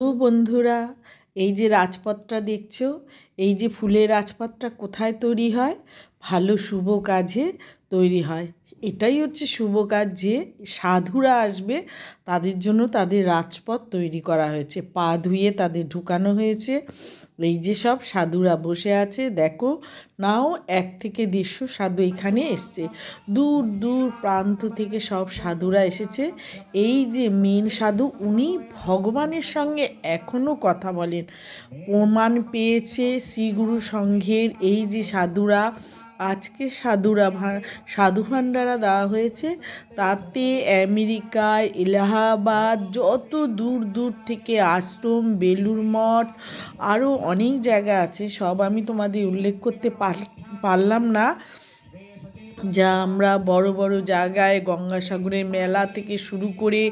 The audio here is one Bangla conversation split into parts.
ও বন্ধুরা, এই যে রাজপথটা দেখছ, এই যে ফুলের রাজপথটা কোথায় তৈরি হয়? ভালো শুভ কাজে তৈরি হয়। এটাই হচ্ছে শুভ কাজ যে সাধুরা আসবে, তাদের জন্য তাদের রাজপথ তৈরি করা হয়েছে। পা ধুয়ে তাদের ঢুকানো হয়েছে। এই যে সব সাধুরা বসে আছে। দেখো, নাও এক থেকে দেড়শো সাধু এখানে এসছে। দূর দূর প্রান্ত থেকে সব সাধুরা এসেছে। এই যে মেন সাধু, উনি ভগবানের সঙ্গে এখনও কথা বলেন। প্রমাণ পেয়েছে শ্রীগুরু সংঘের এই যে সাধুরা আজকে সাধুরা সাধু ভাণ্ডারা দেওয়া হয়েছে। তাতে আমেরিকা এলাহাবাদ যত দূর দূর থেকে আশ্রম বেলুর মঠ আরও অনেক জায়গা আছে, সব আমি তোমাদের উল্লেখ করতে পারলাম না। যা আমরা বড় বড় জায়গায় গঙ্গাসাগরের মেলা থেকে শুরু করে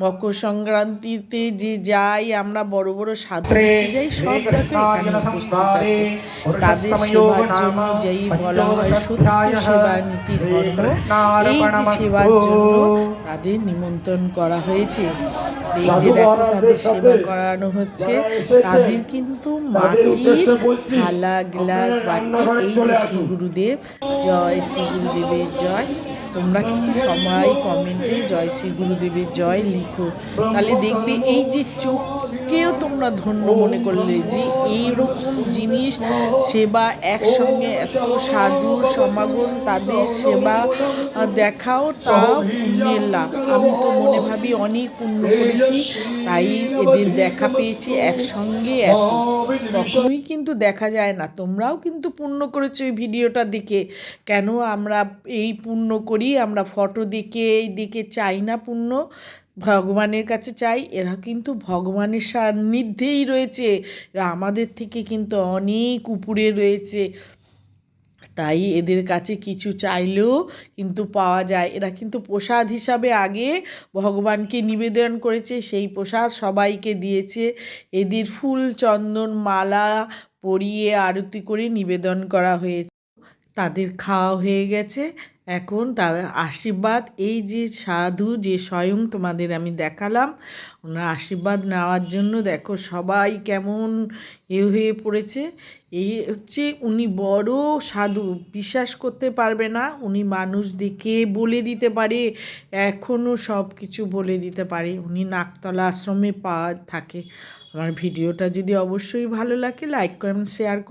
মকর সংক্রান্তিতে যে যাই আমরা বড় বড় সাধু যাই সব দেখো এখানে উপস্থিত আছে। তাদের সেবার জন্য যেই বলা হয় সত্য সেবা নীতি ধর্ম এই যে সেবার জন্য তাদের নিমন্ত্রণ করা হয়েছে। এই যে দেখো তাদের সেবা করানো হচ্ছে। তাদের কিন্তু মাটির থালা গ্লাস বাটি এই যে শ্রী গুরুদেব জয় শ্রী গুরুদেবের জয়। তোমরা কিন্তু সবাই কমেন্টে জয় শ্রী গুরুদেবের জয় লিখো। তাহলে দেখবে এই যে চোখকেও তোমরা ধন্য মনে করলে যে এইরকম জিনিস সেবা একসঙ্গে এত সাধু সমাগম তাদের সেবা দেখাও তাও পুণ্যের লাভ আমি তো মনে ভাবি অনেক পুণ্য করেছি, তাই এদের দেখা পেয়েছি একসঙ্গে এত কখনোই কিন্তু দেখা যায় না। তোমরাও কিন্তু পুণ্য করেছ এই ভিডিওটা দেখে। কেন আমরা এই পুণ্য করি? আমরা ফটো দেখে, এই দিকে চাই না পুণ্য। ভগবানের কাছে চাই। এরা কিন্তু ভগবানের সান্নিধ্যেই রয়েছে। এরা আমাদের থেকে কিন্তু অনেক উপরে রয়েছে। তাই এদের কাছে কিছু চাইলেও কিন্তু পাওয়া যায়। এরা কিন্তু প্রসাদ হিসাবে আগে ভগবানকে নিবেদন করেছে, সেই প্রসাদ সবাইকে দিয়েছে। এদের ফুল, চন্দন, মালা পরিয়ে আরতি করে নিবেদন করা হয়েছে। তাদের খাওয়া হয়ে গেছে। এখন তাদের আশীর্বাদ, এই যে সাধু, যে স্বয়ং তোমাদের আমি দেখালাম, ওনার আশীর্বাদ নেওয়ার জন্য দেখো সবাই কেমন এ হয়ে পড়েছে। এই হচ্ছে উনি বড় সাধু, বিশ্বাস করতে পারবে না, উনি মানুষ দেখে বলে দিতে পারে এখনও সব কিছু বলে দিতে পারে, উনি নাকতলা আশ্রমে পাওয়া থাকে। আমার ভিডিওটা যদি অবশ্যই ভালো লাগে লাইক কমেন্ট শেয়ার করে